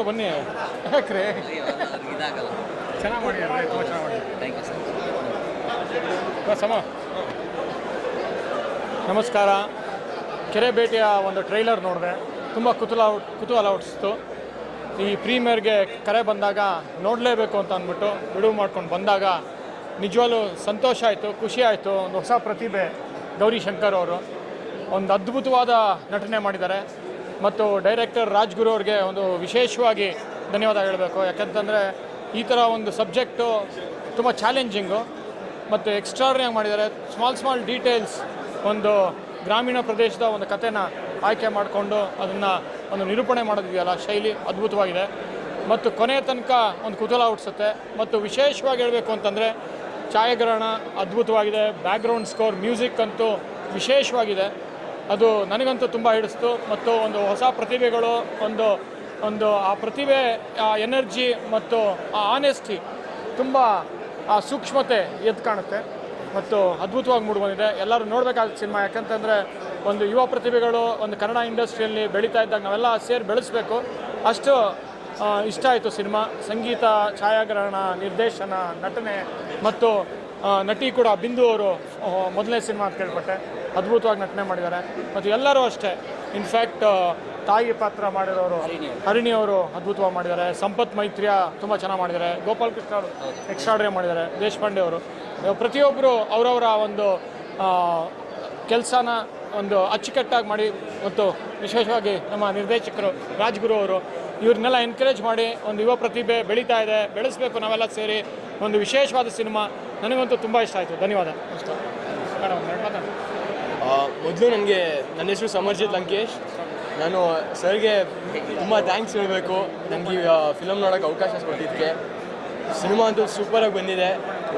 ಬನ್ನಿ. ಯಾಕ್ರೆ? ಇದಾಗಲ್ಲ ಚೆನ್ನಾಗಿ ಮಾಡಿ ತುಂಬ ಚೆನ್ನಾಗಿ ಮಾಡಿ ಥ್ಯಾಂಕ್ ಯು ಸರ್ ಸಮ. ನಮಸ್ಕಾರ. ಕೆರೆ ಭೇಟಿಯ ಒಂದು ಟ್ರೈಲರ್ ನೋಡಿದೆ. ತುಂಬ ಕುತೂಹಲ ಕುತೂಹಲ ಹುಟ್ಟಿಸ್ತು. ಈ ಪ್ರೀಮಿಯರ್ಗೆ ಕರೆ ಬಂದಾಗ ನೋಡಲೇಬೇಕು ಅಂತ ಅಂದ್ಬಿಟ್ಟು ಬಿಡುವು ಮಾಡ್ಕೊಂಡು ಬಂದಾಗ ನಿಜವಾಗ್ಲೂ ಸಂತೋಷ ಆಯಿತು ಖುಷಿ ಆಯಿತು. ಒಂದು ಹೊಸ ಪ್ರತಿಭೆ ಗೌರಿ ಶಂಕರ್ ಅವರು. ಒಂದು ಅದ್ಭುತವಾದ ನಟನೆ ಮಾಡಿದ್ದಾರೆ. ಮತ್ತು ಡೈರೆಕ್ಟರ್ ರಾಜ್ಗುರು ಅವ್ರಿಗೆ ಒಂದು ವಿಶೇಷವಾಗಿ ಧನ್ಯವಾದ ಹೇಳಬೇಕು. ಯಾಕಂತಂದರೆ ಈ ಥರ ಒಂದು ಸಬ್ಜೆಕ್ಟು ತುಂಬ ಚಾಲೆಂಜಿಂಗು ಮತ್ತು ಎಕ್ಸ್ಟ್ರಾರ್ಡಿನಾಗಿ ಮಾಡಿದ್ದಾರೆ. ಸ್ಮಾಲ್ ಸ್ಮಾಲ್ ಡೀಟೇಲ್ಸ್ ಒಂದು ಗ್ರಾಮೀಣ ಪ್ರದೇಶದ ಒಂದು ಕಥೆನ ಆಯ್ಕೆ ಮಾಡಿಕೊಂಡು ಅದನ್ನು ಒಂದು ನಿರೂಪಣೆ ಮಾಡೋದಿದೆಯಲ್ಲ, ಶೈಲಿ ಅದ್ಭುತವಾಗಿದೆ. ಮತ್ತು ಕೊನೆಯ ತನಕ ಒಂದು ಕುತೂಹಲ ಹುಟ್ಟಿಸುತ್ತೆ. ಮತ್ತು ವಿಶೇಷವಾಗಿ ಹೇಳಬೇಕು ಅಂತಂದರೆ ಛಾಯಾಗ್ರಹಣ ಅದ್ಭುತವಾಗಿದೆ. ಬ್ಯಾಕ್ಗ್ರೌಂಡ್ ಸ್ಕೋರ್ ಮ್ಯೂಸಿಕ್ ಅಂತೂ ವಿಶೇಷವಾಗಿದೆ. ಅದು ನನಗಂತೂ ತುಂಬ ಹಿಡಿಸ್ತು. ಮತ್ತು ಒಂದು ಹೊಸ ಪ್ರತಿಭೆಗಳು, ಒಂದು ಒಂದು ಆ ಪ್ರತಿಭೆ, ಆ ಎನರ್ಜಿ ಮತ್ತು ಆ ಆನೆಸ್ಟಿ ತುಂಬ, ಆ ಸೂಕ್ಷ್ಮತೆ ಎದ್ದು ಕಾಣುತ್ತೆ. ಮತ್ತು ಅದ್ಭುತವಾಗಿ ಮೂಡಿಬಂದಿದೆ. ಎಲ್ಲರೂ ನೋಡಬೇಕಾದ ಸಿನಿಮಾ. ಯಾಕಂತಂದರೆ ಒಂದು ಯುವ ಪ್ರತಿಭೆಗಳು, ಒಂದು ಕನ್ನಡ ಇಂಡಸ್ಟ್ರಿಯಲ್ಲಿ ಬೆಳೀತಾ ಇದ್ದಾಗ ನಾವೆಲ್ಲ ಸೇರಿ ಬೆಳೆಸಬೇಕು. ಅಷ್ಟು ಇಷ್ಟ ಆಯಿತು ಸಿನಿಮಾ. ಸಂಗೀತ, ಛಾಯಾಗ್ರಹಣ, ನಿರ್ದೇಶನ, ನಟನೆ ಮತ್ತು ನಟಿ ಕೂಡ ಬಿಂದು ಅವರು ಮೊದಲನೇ ಸಿನಿಮಾ ಅಂತ ಕೇಳ್ಪಟ್ಟೆ. ಅದ್ಭುತವಾಗಿ ನಟನೆ ಮಾಡಿದ್ದಾರೆ. ಮತ್ತು ಎಲ್ಲರೂ ಅಷ್ಟೇ ಇನ್ಫ್ಯಾಕ್ಟ್ ತಾಯಿ ಪಾತ್ರ ಮಾಡಿರೋರು ಹರಿಣಿ ಅವರು. ಅದ್ಭುತವಾಗಿ ಮಾಡಿದ್ದಾರೆ. ಸಂಪತ್ ಮೈತ್ರಿಯ ತುಂಬ ಚೆನ್ನಾಗಿ ಮಾಡಿದ್ದಾರೆ. ಗೋಪಾಲ್ ಕೃಷ್ಣ ಅವರು ಎಕ್ಸ್ಟ್ರಾಡ್ರಿ ಮಾಡಿದ್ದಾರೆ. ದೇಶಪಾಂಡೆ ಅವರು. ಪ್ರತಿಯೊಬ್ಬರು ಅವರವರ ಒಂದು ಕೆಲಸನ ಒಂದು ಅಚ್ಚುಕಟ್ಟಾಗಿ ಮಾಡಿ ಮತ್ತು ವಿಶೇಷವಾಗಿ ನಮ್ಮ ನಿರ್ದೇಶಕರು ರಾಜ್ಗುರು ಅವರು ಇವ್ರನ್ನೆಲ್ಲ ಎನ್ಕರೇಜ್ ಮಾಡಿ ಒಂದು ಯುವ ಪ್ರತಿಭೆ ಬೆಳೀತಾ ಇದೆ ಬೆಳೆಸಬೇಕು ನಾವೆಲ್ಲ ಸೇರಿ ಒಂದು ವಿಶೇಷವಾದ ಸಿನಿಮಾ. ನನಗಂತೂ ತುಂಬ ಇಷ್ಟ ಆಯಿತು. ಧನ್ಯವಾದ. ಅಷ್ಟೇ. ಮೇಡಮ್ ಮೊದಲು ನನಗೆ ನನ್ನ ಹೆಸರು ಸಮರ್ಜಿತ್ ಲಂಕೇಶ್. ನಾನು ಸರ್ಗೆ ತುಂಬ ಥ್ಯಾಂಕ್ಸ್ ಹೇಳಬೇಕು. ನನಗೆ ಫಿಲಮ್ ನೋಡೋಕೆ ಅವಕಾಶ ಕೊಟ್ಟಿದ್ದಕ್ಕೆ. ಸಿನಿಮಾ ಅಂತೂ ಸೂಪರಾಗಿ ಬಂದಿದೆ.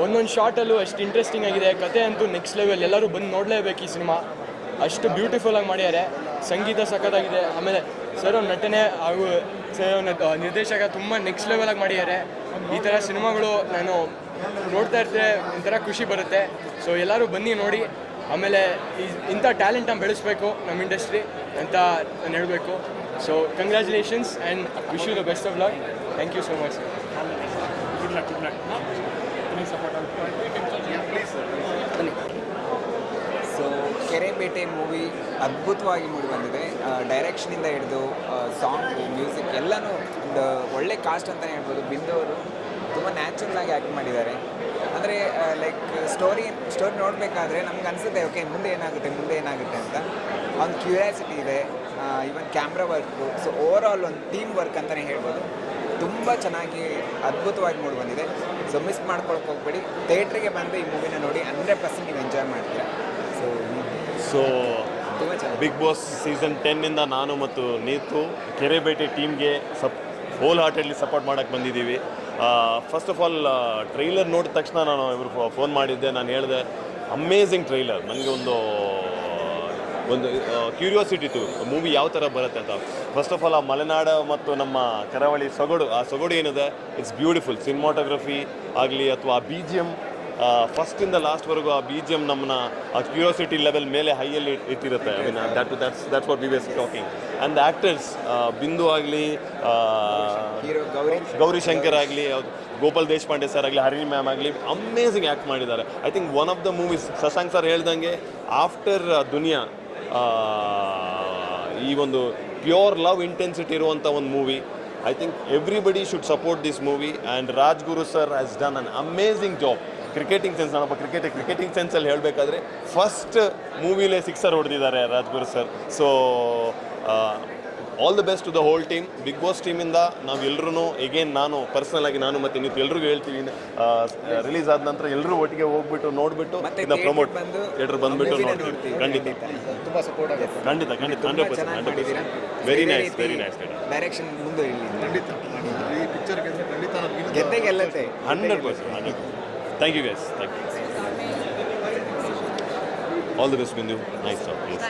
ಒಂದೊಂದು ಶಾರ್ಟಲ್ಲೂ ಅಷ್ಟು ಇಂಟ್ರೆಸ್ಟಿಂಗ್ ಆಗಿದೆ. ಕತೆ ಅಂತೂ ನೆಕ್ಸ್ಟ್ ಲೆವೆಲ್ ಎಲ್ಲರೂ ಬಂದು ನೋಡಲೇಬೇಕು ಈ ಸಿನಿಮಾ. ಅಷ್ಟು ಬ್ಯೂಟಿಫುಲ್ಲಾಗಿ ಮಾಡಿದ್ದಾರೆ ಸಂಗೀತ ಸಖತ್ತಾಗಿದೆ. ಆಮೇಲೆ ಸರ್ ಅವ್ರ ನಟನೆ ಹಾಗೂ ಸರ್ ಅವನ ನಿರ್ದೇಶಕ ತುಂಬ ನೆಕ್ಸ್ಟ್ ಲೆವೆಲಾಗಿ ಮಾಡಿದ್ದಾರೆ ಈ ಥರ ಸಿನಿಮಾಗಳು ನಾನು ನೋಡ್ತಾ ಇರ್ತೇನೆ ಒಂಥರ ಖುಷಿ ಬರುತ್ತೆ. ಸೊ ಎಲ್ಲರೂ ಬನ್ನಿ ನೋಡಿ. ಆಮೇಲೆ ಈ- ಇಂಥ ಟ್ಯಾಲೆಂಟ್ನ ಬೆಳೆಸಬೇಕು ನಮ್ಮ ಇಂಡಸ್ಟ್ರಿ ಅಂತ ನಾನು ಹೇಳಬೇಕು. So congratulations and wish you the best of luck thank you so much good luck good luck so Kere Bete movie ಅದ್ಭುತವಾಗಿ ಮೂಡಿ ಬಂದಿದೆ. ಡೈರೆಕ್ಷನಿಂದ ಹಿಡಿದು ಸಾಂಗ್ ಮ್ಯೂಸಿಕ್ ಎಲ್ಲನೂ ಒಂದು ಒಳ್ಳೆ ಕಾಸ್ಟ್ ಅಂತಲೇ ಹೇಳ್ಬೋದು. ಬಿಂದು ಅವರು ತುಂಬ ನ್ಯಾಚುರಲ್ ಆಗಿ ಆ್ಯಕ್ಟ್ ಮಾಡಿದ್ದಾರೆ. ಅಂದರೆ ಲೈಕ್ ಸ್ಟೋರಿ ಸ್ಟೋರಿ ನೋಡಬೇಕಾದ್ರೆ ನಮ್ಗೆ ಅನಿಸುತ್ತೆ ಓಕೆ ಮುಂದೆ ಏನಾಗುತ್ತೆ ಮುಂದೆ ಏನಾಗುತ್ತೆ ಅಂತ. ಒಂದು ಕ್ಯೂರಿಯಾಸಿಟಿ ಇದೆ even camera work so overall ಒಂದು ಟೀಮ್ ವರ್ಕ್ ಅಂತಲೇ ಹೇಳ್ಬೋದು. ತುಂಬ ಚೆನ್ನಾಗಿ ಅದ್ಭುತವಾಗಿ ಮೂಡಿ ಬಂದಿದೆ. ಸೊ ಮಿಸ್ ಮಾಡ್ಕೊಳಕ್ಕೆ ಹೋಗ್ಬೇಡಿ. ಥಿಯೇಟ್ರಿಗೆ ಬಂದು ಈ ಮೂವಿನ ನೋಡಿ ಹಂಡ್ರೆಡ್ ಪರ್ಸೆಂಟ್ ನೀವು ಎಂಜಾಯ್ ಮಾಡ್ತೀರಾ. ಸೊ ಸೊ ತುಂಬ ಚೆನ್ನಾಗಿ ಬಿಗ್ ಬಾಸ್ ಸೀಸನ್ ಟೆನ್ನಿಂದ ನಾನು ಮತ್ತು ನೀತು ಕೆರೆಬೇಟೆ ಟೀಮ್ಗೆ ಸಪ್ ಹೋಲ್ ಹಾರ್ಟೆಡ್ಲಿ ಸಪೋರ್ಟ್ ಮಾಡೋಕ್ಕೆ ಬಂದಿದ್ದೀವಿ. ಫಸ್ಟ್ ಆಫ್ ಆಲ್ ಟ್ರೈಲರ್ ನೋಡಿದ ತಕ್ಷಣ ನಾನು ಇವರು ಫೋನ್ ಮಾಡಿದ್ದೆ, ನಾನು ಹೇಳಿದೆ ಅಮೇಝಿಂಗ್ ಟ್ರೈಲರ್ ನನಗೆ ಒಂದು ಒಂದು ಕ್ಯೂರಿಯಾಸಿಟಿ ಇತ್ತು ಮೂವಿ ಯಾವ ಥರ ಬರುತ್ತೆ ಅಂತ. ಫಸ್ಟ್ ಆಫ್ ಆಲ್ ಆ ಮಲೆನಾಡ ಮತ್ತು ನಮ್ಮ ಕರಾವಳಿ ಸೊಗಡು, ಆ ಸೊಗಡು ಏನಿದೆ ಇಟ್ಸ್ ಬ್ಯೂಟಿಫುಲ್ ಸಿನಿಮಾಟೋಗ್ರಫಿ ಆಗಲಿ ಅಥವಾ ಆ ಬಿ ಜಿ ಎಂ ಫಸ್ಟಿಂದ ಲಾಸ್ಟ್ವರೆಗೂ ಆ ಬಿ ಜಿ ಎಂ ನಮ್ಮನ್ನ ಆ ಕ್ಯೂರಿಯಾಸಿಟಿ ಲೆವೆಲ್ ಮೇಲೆ ಹೈಯಲ್ಲಿ ಇಟ್ಟಿರುತ್ತೆ. I mean that that's that's what we was talking and the actors Bindu ಆಗಲಿ ಗೌರಿ ಶಂಕರ್. ಆಗಲಿ ಗೋಪಾಲ್ ದೇಶಪಾಂಡೆ ಸರ್ ಆಗಲಿ ಹರಿಣಿ ಮ್ಯಾಮ್ ಆಗಲಿ ಅಮೇಝಿಂಗ್ ಆ್ಯಕ್ಟ್ ಮಾಡಿದ್ದಾರೆ. I think one of the movies Shashank sir ಹೇಳ್ದಂಗೆ ಆಫ್ಟರ್ ದುನಿಯಾ ಈ ಒಂದು ಪ್ಯೂರ್ ಲವ್ ಇಂಟೆನ್ಸಿಟಿ ಇರುವಂಥ ಒಂದು movie I think everybody should support this movie and Rajguru sir has done an amazing job cricketing sense ನಾನೊಬ್ಬ cricket cricketing ಸೆನ್ಸಲ್ಲಿ ಹೇಳಬೇಕಾದ್ರೆ first ಮೂವಿಲೇ sixer ಹೊಡೆದಿದ್ದಾರೆ Rajguru sir so all the best to the whole team big boss ಟೀಮಿಂದ ನಾವೆಲ್ಲರೂ again ನಾನು personal ಆಗಿ ನಾನು ಮತ್ತೆ ನೀವು ಎಲ್ರಿಗೂ ಹೇಳ್ತೀವಿ ರಿಲೀಸ್ ಆದ ನಂತರ ಎಲ್ಲರೂ ಒಟ್ಟಿಗೆ ಹೋಗ್ಬಿಟ್ಟು ನೋಡ್ಬಿಟ್ಟು ಇದನ್ನ ಪ್ರಮೋಟ್ ಬಂದು ಥಿಯೇಟರ್ ಬಂದ್ಬಿಟ್ಟು ನೋಡ್ತೀವಿ. ಖಂಡಿತ. ತುಂಬ ಸಪೋರ್ಟ್ ಆಗುತ್ತೆ. ಖಂಡಿತ ಖಂಡಿತ. Hundred percent hundred percent very nice very nice direction ಮುಂದೆ ಇಲ್ಲಿ ಖಂಡಿತ. ಈ ಪಿಕ್ಚರ್ ಗೆದ್ರೆ ಖಂಡಿತ ಗೆದ್ದೆ ಗೆಲ್ಲತ್ತೆ. Hundred percent hundred thank you guys thank you all the best Bindu nice job please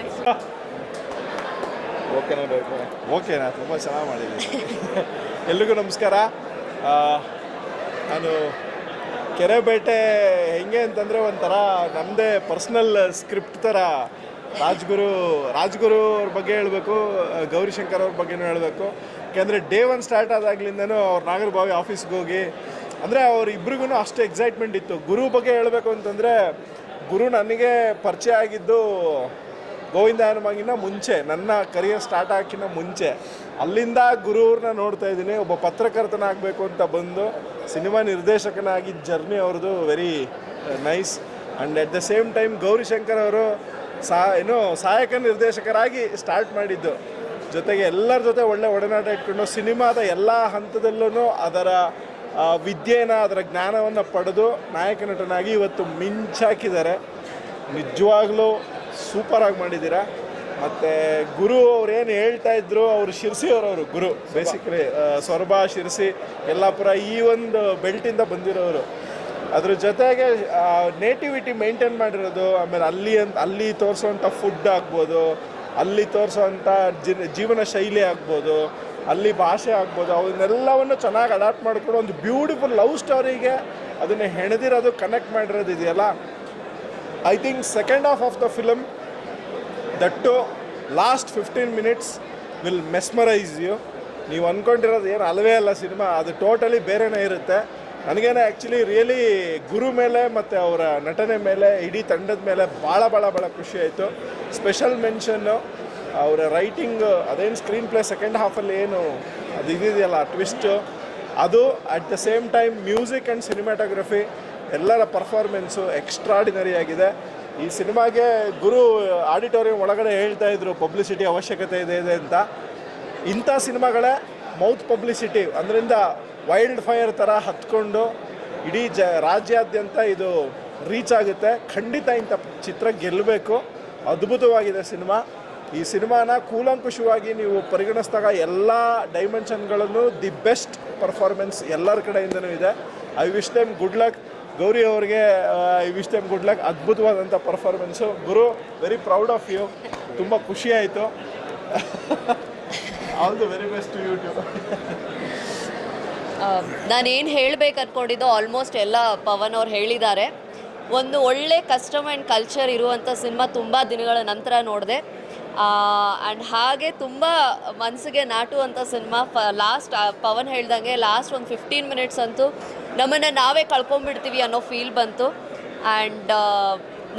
ಓಕೆನಾ ಬೇಕು ಓಕೆನಾ ತುಂಬ ಚೆನ್ನಾಗಿ ಮಾಡಿದ್ದೀನಿ ಎಲ್ರಿಗೂ ನಮಸ್ಕಾರ. ನಾನು ಕೆರೆಬೇಟೆ ಹೆಂಗೆ ಅಂತಂದರೆ ಒಂಥರ ನಮ್ಮದೇ ಪರ್ಸ್ನಲ್ ಸ್ಕ್ರಿಪ್ಟ್ ಥರ. ರಾಜ್ಗುರು ರಾಜ್ಗುರು ಅವ್ರ ಬಗ್ಗೆ ಹೇಳಬೇಕು ಗೌರಿಶಂಕರ್ ಅವ್ರ ಬಗ್ಗೆನೂ ಹೇಳಬೇಕು. ಯಾಕೆಂದರೆ ಡೇ ಒನ್ ಸ್ಟಾರ್ಟ್ ಆದಾಗ್ಲಿಂದನೂ ಅವ್ರ ನಾಗರಭಾವಿ ಆಫೀಸ್ಗೆ ಹೋಗಿ ಅಂದರೆ ಅವರಿಬ್ರಿಗೂ ಅಷ್ಟು ಎಕ್ಸೈಟ್ಮೆಂಟ್ ಇತ್ತು. ಗುರು ಬಗ್ಗೆ ಹೇಳಬೇಕು ಅಂತಂದರೆ, ಗುರು ನನಗೆ ಪರಿಚಯ ಆಗಿದ್ದು ಗೋವಿಂದ ಹನುಮಾಗಿನ ಮುಂಚೆ, ನನ್ನ ಕರಿಯರ್ ಸ್ಟಾರ್ಟ್ ಹಾಕಿನ ಮುಂಚೆ. ಅಲ್ಲಿಂದ ಗುರುವ್ರನ್ನ ನೋಡ್ತಾ ಇದ್ದೀನಿ. ಒಬ್ಬ ಪತ್ರಕರ್ತನಾಗಬೇಕು ಅಂತ ಬಂದು ಸಿನಿಮಾ ನಿರ್ದೇಶಕನಾಗಿ ಜರ್ನಿ ಅವ್ರದ್ದು very nice and at the same time Gaurishankar ಅವರು ಸಾ, ಏನು ಸಹಾಯಕ ನಿರ್ದೇಶಕರಾಗಿ ಸ್ಟಾರ್ಟ್ ಮಾಡಿದ್ದು. ಜೊತೆಗೆ ಎಲ್ಲರ ಜೊತೆ ಒಳ್ಳೆ ಒಡನಾಟ ಇಟ್ಕೊಂಡು ಸಿನಿಮಾದ ಎಲ್ಲ ಹಂತದಲ್ಲೂ ಅದರ ವಿದ್ಯೆನ ಅದರ ಜ್ಞಾನವನ್ನು ಪಡೆದು ನಾಯಕ ನಟನಾಗಿ ಇವತ್ತು ಮಿಂಚಾಕಿದ್ದಾರೆ ನಿಜವಾಗ್ಲೂ ಸೂಪರಾಗಿ ಮಾಡಿದ್ದೀರಾ? ಮತ್ತು ಗುರು ಅವ್ರು ಏನು ಹೇಳ್ತಾ ಇದ್ರು, ಅವರು ಶಿರ್ಸಿ ಅವರವರು, ಗುರು. ಬೇಸಿಕಲಿ ಸೊರಬ ಶಿರ್ಸಿ, ಯಲ್ಲಾಪುರ ಈ ಒಂದು ಬೆಲ್ಟಿಂದ ಬಂದಿರೋರು. ಅದ್ರ ಜೊತೆಗೆ ನೇಟಿವಿಟಿ ಮೇಂಟೈನ್ ಮಾಡಿರೋದು, ಆಮೇಲೆ ಅಲ್ಲಿ ಅಂತ ಅಲ್ಲಿ ತೋರಿಸೋವಂಥ ಫುಡ್ ಆಗ್ಬೋದು, ಅಲ್ಲಿ ತೋರಿಸೋವಂಥ ಜೀವನ ಶೈಲಿ ಆಗ್ಬೋದು ಅಲ್ಲಿ ಭಾಷೆ ಆಗ್ಬೋದು, ಅವನ್ನೆಲ್ಲವನ್ನು ಚೆನ್ನಾಗಿ ಅಡಾಪ್ಟ್ ಮಾಡಿಕೊಂಡು ಒಂದು ಬ್ಯೂಟಿಫುಲ್ ಲವ್ ಸ್ಟೋರಿಗೆ ಅದನ್ನು ಹೆಣೆದಿರೋದು ಕನೆಕ್ಟ್ ಮಾಡಿರೋದು ಇದೆಯಲ್ಲ? I think second half of the film that last fifteen minutes will mesmerize you ನೀವು ಅಂದ್ಕೊಂಡಿರೋದು ಏನು ಅಲ್ಲವೇ ಅಲ್ಲ ಸಿನಿಮಾ, ಅದು ಟೋಟಲಿ ಬೇರೆನೇ ಇರುತ್ತೆ. ನನಗೇನೆ ಆ್ಯಕ್ಚುಲಿ ರಿಯಲಿ ಗುರು ಮೇಲೆ ಮತ್ತು ಅವರ ನಟನೆ ಮೇಲೆ, ಇಡೀ ತಂಡದ ಮೇಲೆ ಭಾಳ ಭಾಳ ಭಾಳ ಖುಷಿ ಆಯಿತು. ಸ್ಪೆಷಲ್ ಮೆನ್ಷನ್ನು ಅವರ ರೈಟಿಂಗ್ ಅದೇನು ಸ್ಕ್ರೀನ್ ಪ್ಲೇ ಸೆಕೆಂಡ್ ಹಾಫಲ್ಲಿ ಏನು ಅದು ಇದೆಯಲ್ಲ ಟ್ವಿಸ್ಟು ಅದು at the same time music and cinematography ಎಲ್ಲರ ಪರ್ಫಾರ್ಮೆನ್ಸು ಎಕ್ಸ್ಟ್ರಾಡಿನರಿ ಆಗಿದೆ. ಈ ಸಿನಿಮಾಗೆ ಗುರು ಆಡಿಟೋರಿಯಂ ಒಳಗಡೆ ಹೇಳ್ತಾ ಇದ್ರು ಪಬ್ಲಿಸಿಟಿ ಅವಶ್ಯಕತೆ ಇದೆ ಇದೆ ಅಂತ. ಇಂಥ ಸಿನಿಮಾಗಳೇ ಮೌತ್ ಪಬ್ಲಿಸಿಟಿ ಅದರಿಂದ ವೈಲ್ಡ್ ಫೈರ್ ಥರ ಹತ್ಕೊಂಡು ಇಡೀ ಜ, ರಾಜ್ಯಾದ್ಯಂತ ಇದು ರೀಚ್ ಆಗುತ್ತೆ. ಖಂಡಿತ ಇಂಥ ಚಿತ್ರ ಗೆಲ್ಲಬೇಕು ಅದ್ಭುತವಾಗಿದೆ ಸಿನಿಮಾ ಈ ಸಿನಿಮಾನ ಕೂಲಂಕುಷವಾಗಿ ನೀವು ಪರಿಗಣಿಸಿದಾಗ ಎಲ್ಲ ಡೈಮೆನ್ಷನ್ಗಳನ್ನು ದಿ ಬೆಸ್ಟ್ ಪರ್ಫಾರ್ಮೆನ್ಸ್ ಎಲ್ಲರ ಕಡೆಯಿಂದನೂ ಇದೆ. I wish time good luck Gauri ಅವ್ರಿಗೆ I wish time good luck ಅದ್ಭುತವಾದಂಥ ಪರ್ಫಾರ್ಮೆನ್ಸು ಗುರು ವೆರಿ ಪ್ರೌಡ್ ಆಫ್ ಯು ತುಂಬ ಖುಷಿ ಆಯಿತು. All the very best YouTube ನಾನೇನು ಹೇಳಬೇಕು ಅಂದ್ಕೊಂಡಿದ್ದೋ ಆಲ್ಮೋಸ್ಟ್ ಎಲ್ಲ ಪವನ್ ಅವ್ರು ಹೇಳಿದ್ದಾರೆ. ಒಂದು ಒಳ್ಳೆ ಕಸ್ಟಮ್ ಆ್ಯಂಡ್ ಕಲ್ಚರ್ ಇರುವಂಥ ಸಿನಿಮಾ ತುಂಬ ದಿನಗಳ ನಂತರ ನೋಡಿದೆ. ಆ್ಯಂಡ್ ಹಾಗೆ ತುಂಬ ಮನಸ್ಸಿಗೆ ನಾಟುವಂಥ ಸಿನಿಮಾ ಫ ಲಾಸ್ಟ್ ಪವನ್ ಹೇಳ್ದಂಗೆ ಲಾಸ್ಟ್ ಒಂದು ಫಿಫ್ಟೀನ್ ಮಿನಿಟ್ಸ್ ಅಂತೂ ನಮ್ಮನ್ನು ನಾವೇ ಕಳ್ಕೊಂಬಿಡ್ತೀವಿ ಅನ್ನೋ ಫೀಲ್ ಬಂತು. ಆ್ಯಂಡ್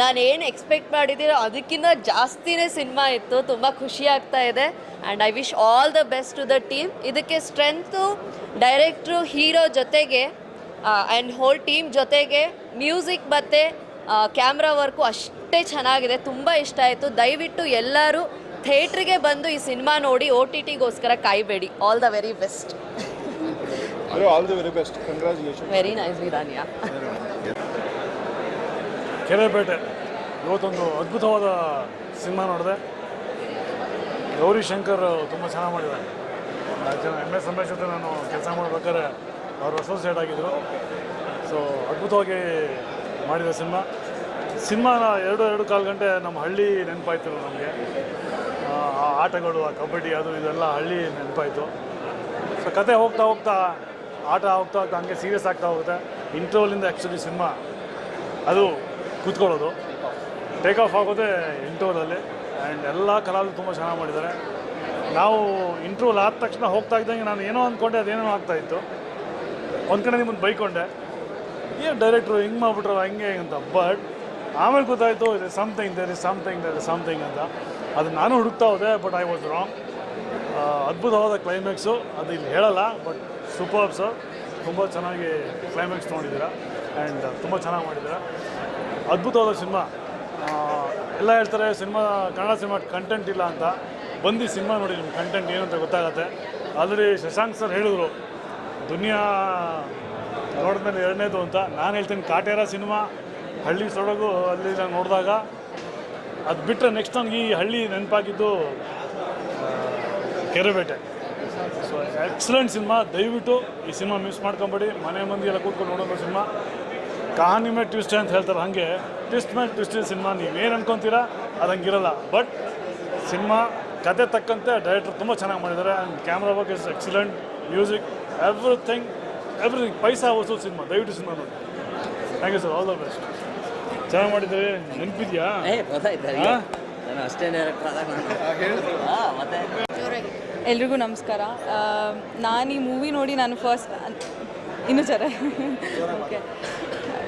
ನಾನು ಏನು ಎಕ್ಸ್ಪೆಕ್ಟ್ ಮಾಡಿದ್ದೀರೋ ಅದಕ್ಕಿಂತ ಜಾಸ್ತಿನೇ ಸಿನಿಮಾ ಇತ್ತು. ತುಂಬ ಖುಷಿ ಆಗ್ತಾ ಇದೆ. And I wish all the best to the team ಇದಕ್ಕೆ ಸ್ಟ್ರೆಂತು ಡೈರೆಕ್ಟ್ರು ಹೀರೋ ಜೊತೆಗೆ ಆ್ಯಂಡ್ ಹೋಲ್ ಟೀಮ್ ಜೊತೆಗೆ ಮ್ಯೂಸಿಕ್ ಮತ್ತು ಕ್ಯಾಮ್ರಾ ವರ್ಕು ಅಷ್ಟೇ ಚೆನ್ನಾಗಿದೆ ತುಂಬ ಇಷ್ಟ ಆಯಿತು. ದಯವಿಟ್ಟು ಎಲ್ಲರೂ ಥಿಯೇಟ್ರಿಗೆ ಬಂದು ಈ ಸಿನಿಮಾ ನೋಡಿ ಓ ಟಿ ಟಿಗೋಸ್ಕರ ಕಾಯಬೇಡಿ. All the very best all the very best very nice ಇರಾನಿಯಾ Kerebete ಇವತ್ತೊಂದು ಅದ್ಭುತವಾದ ಸಿನಿಮಾ ನೋಡಿದೆ. ಗೌರಿ ಶಂಕರ್ ತುಂಬ ಚೆನ್ನಾಗಿ ಮಾಡಿದ್ದಾರೆ. ಎಂ ಎಸ್ ರಮೇಶ್ ಜೊತೆ ನಾನು ಕೆಲಸ ಮಾಡಬೇಕಾದ್ರೆ ಅವರು ಅಸೋಸಿಯೇಟ್ ಆಗಿದ್ದರು ಸೊ ಅದ್ಭುತವಾಗಿ ಮಾಡಿದ ಸಿನಿಮಾ. ಸಿನಿಮಾನ ಎರಡು ಎರಡು ಕಾಲು ಗಂಟೆ ನಮ್ಮ ಹಳ್ಳಿ ನೆನಪಾಯ್ತು ನಮಗೆ. ಆ ಆಟಗಳು, ಆ ಕಬಡ್ಡಿ, ಅದು, ಇದೆಲ್ಲ ಹಳ್ಳಿ ನೆನಪಾಯಿತು. ಸೊ ಕತೆ ಹೋಗ್ತಾ ಹೋಗ್ತಾ, ಆಟ ಹೋಗ್ತಾ ಹೋಗ್ತಾ ಹಂಗೆ ಸೀರಿಯಸ್ ಆಗ್ತಾ ಹೋಗುತ್ತೆ. ಇಂಟ್ರೋಲಿಂದ ಆ್ಯಕ್ಚುಲಿ ಸಿನಿಮಾ. ಅದು ಕೂತ್ಕೊಳ್ಳೋದು. ಟೇಕ್ ಆಫ್ ಆಗೋದೇ ಇಂಟ್ರೋಲಲ್ಲಿ ಆ್ಯಂಡ್ ಎಲ್ಲ ಕಲಾವಿದರು ತುಂಬ ಚೆನ್ನಾಗಿ ಮಾಡಿದ್ದಾರೆ. ನಾವು ಇಂಟ್ರೋಲ್ ಆದ ತಕ್ಷಣ ಹೋಗ್ತಾ ಇದ್ದಂಗೆ ನಾನು ಏನೋ ಅಂದ್ಕೊಂಡೆ ಅದೇನೋ ಆಗ್ತಾಯಿತ್ತು ಒಂದು ಕಡೆ ನಿಮ್ಮನ್ನು ಬೈಕೊಂಡೆ. ಏನು ಡೈರೆಕ್ಟ್ರು ಹಿಂಗೆ ಮಾಡ್ಬಿಟ್ರು ಹಂಗೆ ಅಂತ. ಬಟ್ ಆಮೇಲೆ ಗೊತ್ತಾಯಿತು ಇದೆ something there is something there is something ಅಂತ. ಅದು ನಾನು ಹುಡುಕ್ತಾ ಹೋದೆ ಬಟ್ ಐ ವಾಸ್ ರಾಂಗ್ ಅದ್ಭುತವಾದ ಕ್ಲೈಮ್ಯಾಕ್ಸು ಅದು ಇಲ್ಲಿ ಹೇಳಲ್ಲ ಬಟ್ ಸೂಪರ್ ಸರ್ ತುಂಬ ಚೆನ್ನಾಗಿ ಕ್ಲೈಮ್ಯಾಕ್ಸ್ ತೊಗೊಂಡಿದ್ದೀರಾ ಆ್ಯಂಡ್ ತುಂಬ ಚೆನ್ನಾಗಿ ಮಾಡಿದ್ದೀರಾ. ಅದ್ಭುತವಾದ ಸಿನಿಮಾ. ಎಲ್ಲ ಹೇಳ್ತಾರೆ, ಸಿನಿಮಾ, ಕನ್ನಡ ಸಿನಿಮಾ ಕಂಟೆಂಟ್ ಇಲ್ಲ ಅಂತ. ಬಂದು ಸಿನಿಮಾ ನೋಡಿ ನಿಮ್ಮ ಕಂಟೆಂಟ್ ಏನು ಅಂತ ಗೊತ್ತಾಗತ್ತೆ. ಶಶಾಂಕ್ ಸರ್ ಹೇಳಿದ್ರು, ದುನಿಯಾ ನೋಡಿದ್ಮೇಲೆ ಎರಡನೇದು ಅಂತ. ನಾನು ಹೇಳ್ತೀನಿ, ಕಾಟೇರ ಸಿನಿಮಾ, ಹಳ್ಳಿ ಸೊಡಗು ಅಲ್ಲಿ ನಾನು ನೋಡಿದಾಗ. ಅದು ಬಿಟ್ಟರೆ ನೆಕ್ಸ್ಟ್ ನನಗೆ ಈ ಹಳ್ಳಿ ನೆನಪಾಗಿದ್ದು ಕೆರೆಬೇಟೆ. So excellent cinema. ದಯವಿಟ್ಟು ಈ ಸಿನಿಮಾ ಮಿಸ್ ಮಾಡ್ಕೊಂಬೇಡಿ. ಮನೆ ಮಂದಿ ಎಲ್ಲ ಕೂತ್ಕೊಂಡು ನೋಡೋದು ಸಿನಿಮಾ. ಕಹಾನಿ ಮೇಲೆ ಟ್ವಿಸ್ಟ್ ಅಂತ ಹೇಳ್ತಾರೆ ಹಾಗೆ. ಟ್ವಿಸ್ಟ್ ಮೇಲೆ ಟ್ವಿಸ್ಟ್ ಸಿನಿಮಾ, ನೀವೇನು ಅನ್ಕೊಂತೀರಾ? ಅದು ಹಂಗಿರಲ್ಲ. ಬಟ್ ಸಿನಿಮಾ, ಕತೆ ತಕ್ಕಂತೆ ಡೈರೆಕ್ಟರ್ ತುಂಬ ಚೆನ್ನಾಗಿ ಮಾಡಿದ್ದಾರೆ. And camera work is excellent music everything everything ಪೈಸಾ ವಸೂಲ್ ಸಿನಿಮಾ. ದಯವಿಟ್ಟು ಸಿನಿಮಾ ನೋಡಿ. Thank you sir all the best ಚೆನ್ನಾಗಿ ಮಾಡಿದ್ದೀವಿ ನೆನಪಿದ್ಯಾ? ಏ ಗೊತ್ತಾಯ್ತು ಹಾ? ಅಷ್ಟೇ ನಾನು. ಎಲ್ರಿಗೂ ನಮಸ್ಕಾರ. ನಾನು ಈ ಮೂವಿ ನೋಡಿ ನಾನು ಫಸ್ಟ್ ಇನ್ನೂ ಜರ. ಓಕೆ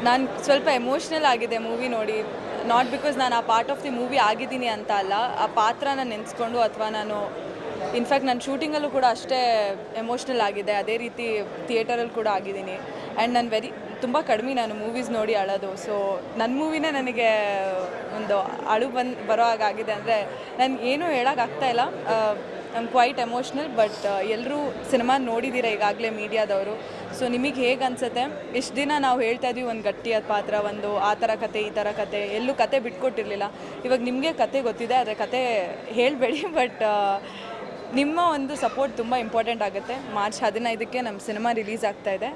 ನಾನು ಸ್ವಲ್ಪ ಎಮೋಷ್ನಲ್ ಆಗಿದೆ ಮೂವಿ ನೋಡಿ. ನಾಟ್ ಬಿಕಾಸ್ ನಾನು ಆ ಪಾರ್ಟ್ ಆಫ್ ದಿ ಮೂವಿ ಆಗಿದ್ದೀನಿ ಅಂತ ಅಲ್ಲ. ಆ ಪಾತ್ರನ ನೆನೆಸ್ಕೊಂಡು ಅಥವಾ ನಾನು ಇನ್ಫ್ಯಾಕ್ಟ್ ನನ್ನ ಶೂಟಿಂಗಲ್ಲೂ ಕೂಡ ಅಷ್ಟೇ ಎಮೋಷ್ನಲ್ ಆಗಿದೆ. ಅದೇ ರೀತಿ ಥಿಯೇಟರಲ್ಲಿ ಕೂಡ ಆಗಿದ್ದೀನಿ. ಆ್ಯಂಡ್ ನಾನು ವೆರಿ ತುಂಬ ಕಡಿಮೆ ನಾನು ಮೂವೀಸ್ ನೋಡಿ ಅಳೋದು. ಸೊ ನನ್ನ ಮೂವಿನೇ ನನಗೆ ಒಂದು ಅಳು ಬಂದು, ಬರೋ ಹಾಗಾಗಿದೆ ಅಂದರೆ ನಾನು ಏನೂ ಹೇಳೋಕ್ಕಾಗ್ತಾ ಇಲ್ಲ. ಐಮ್ ಕ್ವೈಟ್ ಎಮೋಷ್ನಲ್ ಬಟ್ ಎಲ್ಲರೂ ಸಿನಿಮಾ ನೋಡಿದ್ದೀರ ಈಗಾಗಲೇ ಮೀಡಿಯಾದವರು. ಸೊ ನಿಮಗೆ ಹೇಗೆ ಅನ್ಸುತ್ತೆ? ಇಷ್ಟು ದಿನ ನಾವು ಹೇಳ್ತಾ ಇದ್ವಿ ಒಂದು ಗಟ್ಟಿಯಾದ ಪಾತ್ರ, ಒಂದು ಆ ಥರ ಕತೆ, ಈ ಥರ ಕತೆ. ಎಲ್ಲೂ ಕತೆ ಬಿಟ್ಕೊಟ್ಟಿರಲಿಲ್ಲ. ಇವಾಗ ನಿಮಗೆ ಕತೆ ಗೊತ್ತಿದೆ, ಆದರೆ ಕತೆ ಹೇಳಬೇಡಿ. ಬಟ್ ನಿಮ್ಮ ಒಂದು ಸಪೋರ್ಟ್ ತುಂಬ ಇಂಪಾರ್ಟೆಂಟ್ ಆಗುತ್ತೆ. ಮಾರ್ಚ್ ಹದಿನೈದಕ್ಕೆ ನಮ್ಮ ಸಿನಿಮಾ ರಿಲೀಸ್ ಆಗ್ತಾ ಇದೆ.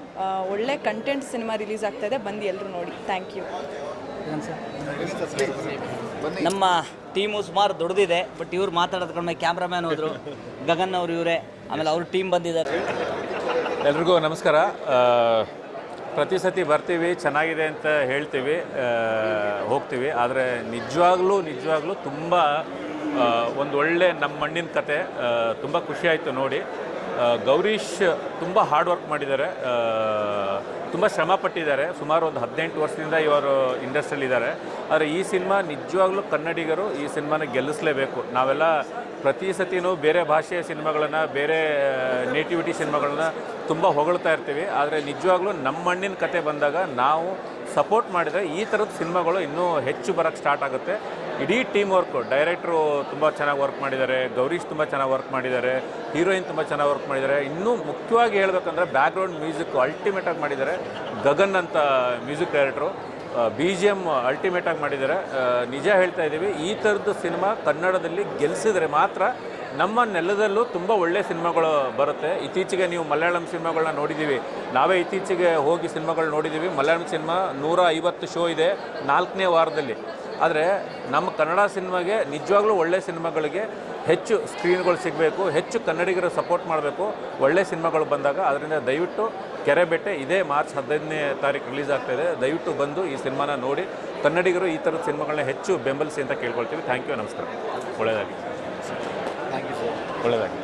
ಒಳ್ಳೆ ಕಂಟೆಂಟ್ ಸಿನಿಮಾ ರಿಲೀಸ್ ಆಗ್ತಾ ಇದೆ. ಬಂದು ಎಲ್ಲರೂ ನೋಡಿ. ಥ್ಯಾಂಕ್ ಯು ನಮ್ಮ ಟೀಮು ಸುಮಾರು ದೊಡ್ಡದಿದೆ ಬಟ್ ಇವ್ರು ಮಾತಾಡೋದು ಕಡಿಮೆ ಕ್ಯಾಮ್ರಾಮ್ಯಾನ್ ಹೋದರು ಗಗನ್ ಅವರು ಇವರೇ ಆಮೇಲೆ ಅವ್ರ ಟೀಮ್ ಬಂದಿದ್ದಾರೆ. ಎಲ್ರಿಗೂ ನಮಸ್ಕಾರ. ಪ್ರತಿ ಸತಿ ಬರ್ತೀವಿ ಚೆನ್ನಾಗಿದೆ ಅಂತ ಹೇಳ್ತೀವಿ ಹೋಗ್ತೀವಿ. ಆದರೆ ನಿಜವಾಗ್ಲೂ ನಿಜವಾಗ್ಲೂ ತುಂಬ ಒಂದು ಒಳ್ಳೆ ನಮ್ಮ ಮಣ್ಣಿನ ಕತೆ ತುಂಬ ಖುಷಿಯಾಯಿತು ನೋಡಿ. ಗೌರೀಶ್ ತುಂಬ ಹಾರ್ಡ್ ವರ್ಕ್ ಮಾಡಿದ್ದಾರೆ. ತುಂಬ ಶ್ರಮ ಪಟ್ಟಿದ್ದಾರೆ. ಸುಮಾರು ಒಂದು ಹದಿನೆಂಟು ವರ್ಷದಿಂದ ಇವರು ಇಂಡಸ್ಟ್ರಿಯಲ್ಲಿದ್ದಾರೆ ಆದರೆ ಈ ಸಿನಿಮಾ ನಿಜವಾಗ್ಲೂ ಕನ್ನಡಿಗರು ಈ ಸಿನಿಮಾನ ಗೆಲ್ಲಿಸಲೇಬೇಕು. ನಾವೆಲ್ಲ ಪ್ರತಿ ಸತಿನೂ ಬೇರೆ ಭಾಷೆಯ ಸಿನಿಮಾಗಳನ್ನು, ಬೇರೆ ನೇಟಿವಿಟಿ ಸಿನಿಮಾಗಳನ್ನ ತುಂಬ ಹೊಗಳ್ತಾ ಇರ್ತೀವಿ. ಆದರೆ ನಿಜವಾಗ್ಲೂ ನಮ್ಮ ಮಣ್ಣಿನ ಕತೆ ಬಂದಾಗ ನಾವು ಸಪೋರ್ಟ್ ಮಾಡಿದರೆ ಈ ಥರದ ಸಿನಿಮಾಗಳು ಇನ್ನೂ ಹೆಚ್ಚು ಬರೋಕ್ಕೆ ಸ್ಟಾರ್ಟ್ ಆಗುತ್ತೆ. ಇಡೀ ಟೀಮ್ ವರ್ಕು ಡೈರೆಕ್ಟ್ರು ತುಂಬ ಚೆನ್ನಾಗಿ ವರ್ಕ್ ಮಾಡಿದ್ದಾರೆ, ಗೌರೀಶ್ ತುಂಬ ಚೆನ್ನಾಗಿ ವರ್ಕ್ ಮಾಡಿದ್ದಾರೆ ಹೀರೋಯಿನ್ ತುಂಬ ಚೆನ್ನಾಗಿ ವರ್ಕ್ ಮಾಡಿದ್ದಾರೆ. ಇನ್ನೂ ಮುಖ್ಯವಾಗಿ ಹೇಳ್ಬೇಕಂದ್ರೆ ಬ್ಯಾಕ್ಗ್ರೌಂಡ್ ಮ್ಯೂಸಿಕ್ ಅಲ್ಟಿಮೇಟಾಗಿ ಮಾಡಿದ್ದಾರೆ, ಗಗನ್ ಅಂತ music director B G M ಅಲ್ಟಿಮೇಟಾಗಿ ಮಾಡಿದ್ದಾರೆ. ನಿಜ ಹೇಳ್ತಾ ಇದ್ದೀವಿ ಈ ಥರದ್ದು ಸಿನಿಮಾ ಕನ್ನಡದಲ್ಲಿ ಗೆಲ್ಲಿಸಿದ್ರೆ ಮಾತ್ರ ನಮ್ಮ ನೆಲದಲ್ಲೂ ತುಂಬ ಒಳ್ಳೆಯ ಸಿನಿಮಾಗಳು ಬರುತ್ತೆ. ಇತ್ತೀಚೆಗೆ ನೀವು ಮಲಯಾಳಂ ಸಿನಿಮಾಗಳನ್ನ ನೋಡಿದ್ದೀವಿ. ನಾವೇ ಇತ್ತೀಚೆಗೆ ಹೋಗಿ ಸಿನಿಮಾಗಳು ನೋಡಿದ್ದೀವಿ. ಮಲಯಾಳಂ ಸಿನಿಮಾ ನೂರ ಐವತ್ತು ಶೋ ಇದೆ ನಾಲ್ಕನೇ ವಾರದಲ್ಲಿ. ಆದರೆ ನಮ್ಮ ಕನ್ನಡ ಸಿನಿಮಾಗೆ ನಿಜವಾಗ್ಲೂ ಒಳ್ಳೆ ಸಿನಿಮಾಗಳಿಗೆ ಹೆಚ್ಚು ಸ್ಕ್ರೀನ್ಗಳು ಸಿಗಬೇಕು ಹೆಚ್ಚು ಕನ್ನಡಿಗರು ಸಪೋರ್ಟ್ ಮಾಡಬೇಕು ಒಳ್ಳೆ ಸಿನಿಮಾಗಳು ಬಂದಾಗ. ಅದರಿಂದ ದಯವಿಟ್ಟು ಕೆರೆಬೆಟ್ಟೆ ಇದೇ ಮಾರ್ಚ್ ಹದಿನೈದನೇ ತಾರೀಕು ರಿಲೀಸ್ ಆಗ್ತಾಯಿದೆ ದಯವಿಟ್ಟು ಬಂದು ಈ ಸಿನಿಮಾನ ನೋಡಿ. ಕನ್ನಡಿಗರು ಈ ಥರದ ಸಿನಿಮಾಗಳನ್ನ ಹೆಚ್ಚು ಬೆಂಬಲಿಸಿ ಅಂತ ಕೇಳ್ಕೊಳ್ತೀವಿ. ಥ್ಯಾಂಕ್ ಯು ನಮಸ್ಕಾರ. ಒಳ್ಳೆಯದಾಗಿ. ಒಳ್ಳೆಯದಾಗಿ.